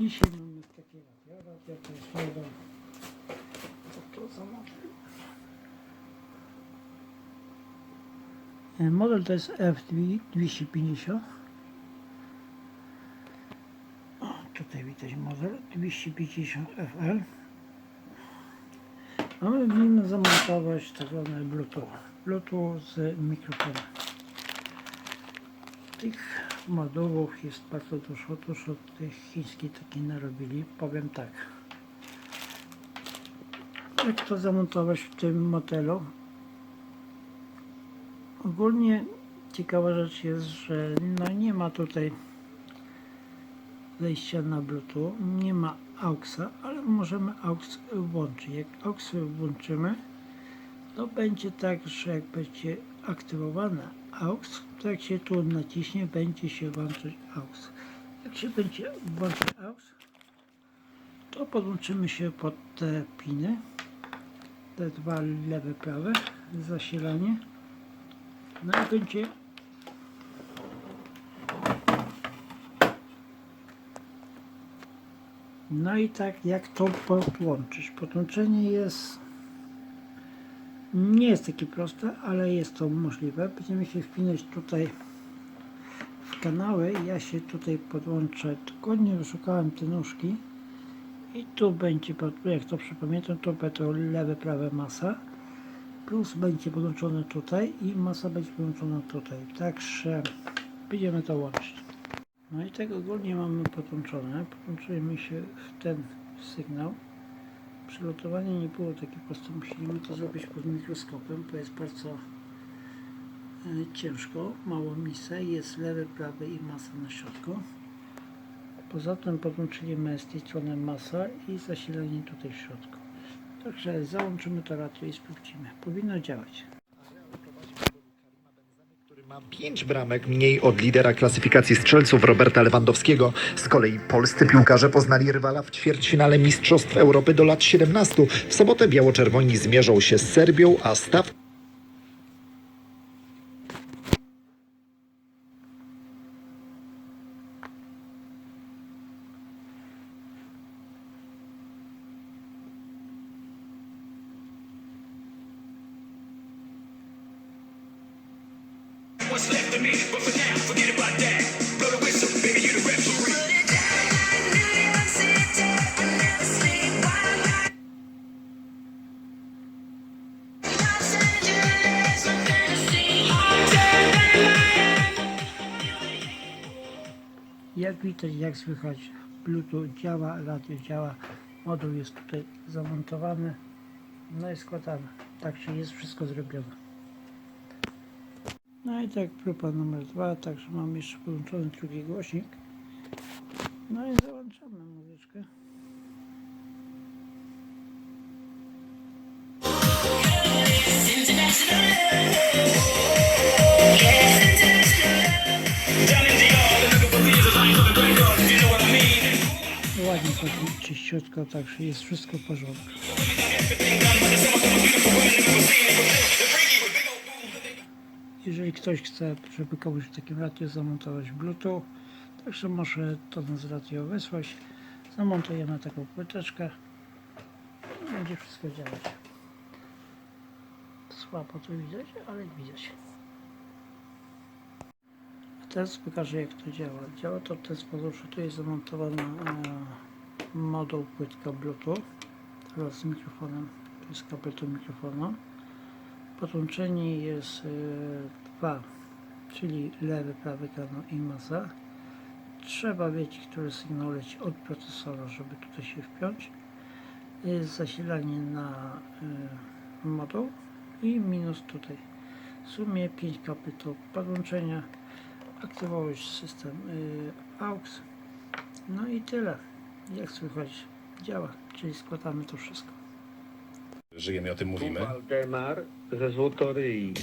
Dzisiaj mamy takie radio, radio to jest model. Co to za model? Model to jest F250. O, tutaj widać model 250 FL. Mamy w nim zamontować tak zwane Bluetooth. Bluetooth z mikrofonem. Tych modułów jest bardzo dużo, dużo tych chińskich takich narobili. Powiem tak. Jak to zamontować w tym modelu? Ogólnie ciekawa rzecz jest, że no nie ma tutaj wejścia na Bluetooth, nie ma AUXa, ale możemy AUX włączyć. Jak AUX włączymy, to będzie tak, że jak będzie aktywowane AUX, to jak się tu naciśnie, będzie się włączyć AUX. Jak się będzie włączyć AUX, to podłączymy się pod te piny, te dwa lewe, prawe, zasilanie. No i będzie No i tak, jak to podłączyć? Podłączenie jest nie jest takie proste, ale jest to możliwe. Będziemy się wpinać tutaj w kanały. Ja się tutaj podłączę. Dokładnie wyszukałem te nóżki. I tu będzie, jak to przypamiętam, to będą lewe, prawe masa. Plus będzie podłączone tutaj i masa będzie podłączona tutaj. Także będziemy to łączyć. No i tak ogólnie mamy podłączone. Podłączymy się w ten sygnał. Przygotowanie nie było takie proste. Musieliśmy to zrobić pod mikroskopem, bo jest bardzo e, ciężko. Mało miejsca. Jest lewy, prawy i masa na środku. Poza tym podłączyliśmy z tej strony masa i zasilanie tutaj w środku. Także załączymy to radio i sprawdzimy. Powinno działać. Ma pięć bramek mniej od lidera klasyfikacji strzelców Roberta Lewandowskiego. Z kolei polscy piłkarze poznali rywala w ćwierćfinale Mistrzostw Europy do lat 17. W sobotę biało-czerwoni zmierzą się z Serbią, a staw Jak widać, jak słychać, Bluetooth działa, radio działa, moduł jest tutaj zamontowany, no i składany. Także jest wszystko zrobione. No i tak próba numer dwa, także mam jeszcze podłączony drugi głośnik. No i załączamy muzyczkę. Ładnie tak czyściutko, także jest wszystko w porządku. Jeżeli ktoś chce, żeby komuś w takim radio zamontować Bluetooth, także może to nas radio wysłać. Zamontujemy taką płyteczkę i będzie wszystko działać. Słabo to widać, ale widać. A teraz pokażę jak to działa. Działa to w ten sposób, że tu jest zamontowany e, moduł płytka Bluetooth teraz z mikrofonem. To jest kabel do mikrofonu. Podłączenie jest e, dwa, czyli lewy, prawy kanał i masa. Trzeba wiedzieć, który sygnał leci od procesora, żeby tutaj się wpiąć. Jest zasilanie na y, moduł i minus tutaj. W sumie 5 kapy to podłączenia. Aktywował już system y, AUX. No i tyle. Jak słychać działa, czyli składamy to wszystko. Żyjemy, o tym mówimy. Waldemar ze Złotoryi.